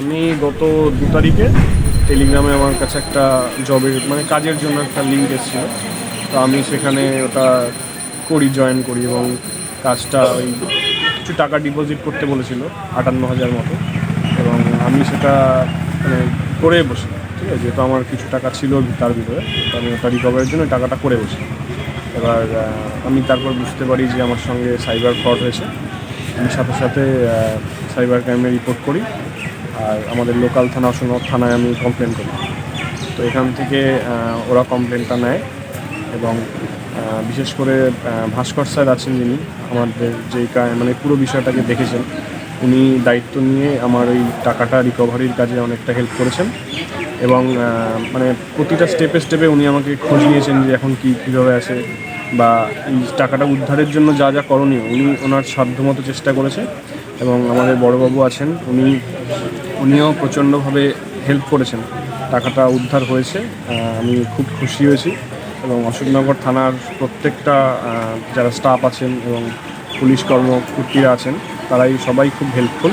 আমি গত দু তারিখে টেলিগ্রামে আমার কাছে একটা জবের মানে কাজের জন্য একটা লিঙ্ক এসেছিল। তো আমি সেখানে ওটা করি জয়েন করি এবং কাজটা ওই কিছু টাকা ডিপোজিট করতে বলেছিল, আটান্ন হাজার মতো। এবং আমি সেটা মানে করে বসি ঠিক আছে? যেহেতু আমার কিছু টাকা ছিল তার ভিতরে, তো আমি ওটা রিকভারের জন্য টাকাটা করে বসি এবার আমি তারপর বুঝতে পারি যে আমার সঙ্গে সাইবার ফ্রড হয়েছে। আমি সাথে সাথে সাইবার ক্রাইমে রিপোর্ট করি। আর আমাদের লোকাল থানা অশোকনগর থানায় আমি কমপ্লেন করি। তো এখান থেকে ওরা কমপ্লেনটা নেয় এবং বিশেষ করে ভাস্কর স্যার আছেন যিনি, আমাদের কা- মানে পুরো বিষয়টাকে দেখেছেন, উনি দায়িত্ব নিয়ে আমার ওই টাকাটা রিকভারির কাজে অনেকটা হেল্প করেছেন এবং মানে প্রতিটা স্টেপে স্টেপে উনি আমাকে খোঁজ নিয়েছেন যে এখন কী, কীভাবে আছে বা এই টাকাটা উদ্ধারের জন্য যা যা করণীয়, উনি ওনার সাধ্যমতো চেষ্টা করেছে এবং আমাদের বড়বাবু আছেন, উনি উনিও প্রচণ্ডভাবে হেল্প করেছেন। টাকাটা উদ্ধার হয়েছে। আমি খুব খুশি হয়েছি এবং অশোকনগর থানার প্রত্যেকটা যারা স্টাফ আছেন এবং পুলিশ কর্মকর্তীরা আছেন, তারাই সবাই খুব হেল্পফুল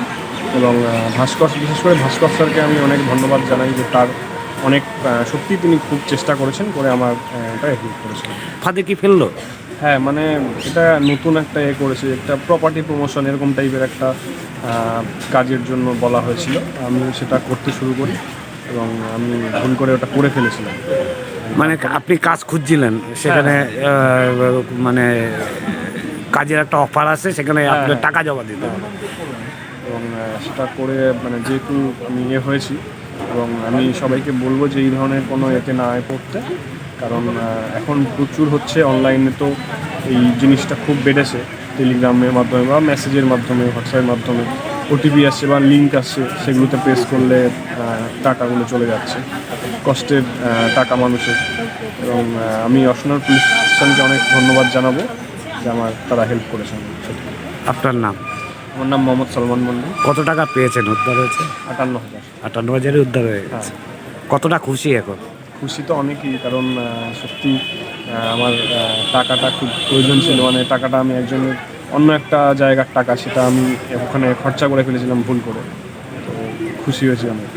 এবং ভাস্কর, বিশেষ করে ভাস্কর স্যারকে আমি অনেক ধন্যবাদ জানাই যে তার অনেক সত্যি তিনি খুব চেষ্টা করেছেন করে আমার এটা হেল্প করেছেন। ফাঁদে কি ফেলল? হ্যাঁ মানে এটা নতুন একটা এ করেছে একটা প্রপার্টি প্রমোশন এরকম টাইপের একটা কাজের জন্য বলা হয়েছিল। আমি সেটা করতে শুরু করি এবং আমি ভুল করে ওটা করে ফেলেছিলাম। মানে আপনি কাজ খুঁজছিলেন সেখানে মানে কাজের একটা অফার আছে সেখানে আপনার হ্যাঁ। টাকা জমা দিতে হবে। এবং সেটা করে মানে যেহেতু আমি ইয়ে হয়েছি এবং আমি সবাইকে বলব যে এই ধরনের কোনো এতে না পড়তে। কারণ এখন প্রচুর হচ্ছে অনলাইনে তো এই জিনিসটা খুব বেড়েছে। টেলিগ্রামের মাধ্যমে বা মেসেজের মাধ্যমে হোয়াটসঅ্যাপের মাধ্যমে ওটিপি আসছে বা লিঙ্ক আসছে সেগুলোতে প্রেস করলে টাকাগুলো চলে যাচ্ছে। কষ্টের টাকা মানুষের। এবং আমি অসনার পুলিশ স্টেশনকে অনেক ধন্যবাদ জানাব যে আমার তারা হেল্প করেছে আমাকে সেটা। আপনার নাম? আমার নাম মোহাম্মদ সলমান মন্ডল। কত টাকা পেয়েছেন? উদ্ধার হয়েছে? আটান্ন হাজার। আটান্ন হাজারে উদ্ধার হয়ে গেছে। কতটা খুশি এখন? খুশি তো অনেকই, কারণ সত্যি আমার টাকাটা খুব প্রয়োজন ছিল। মানে টাকাটা আমি একজনের অন্য একটা জায়গার টাকা, সেটা আমি ওখানে খরচা করে ফেলেছিলাম ভুল করে। তো খুশি হয়েছি অনেক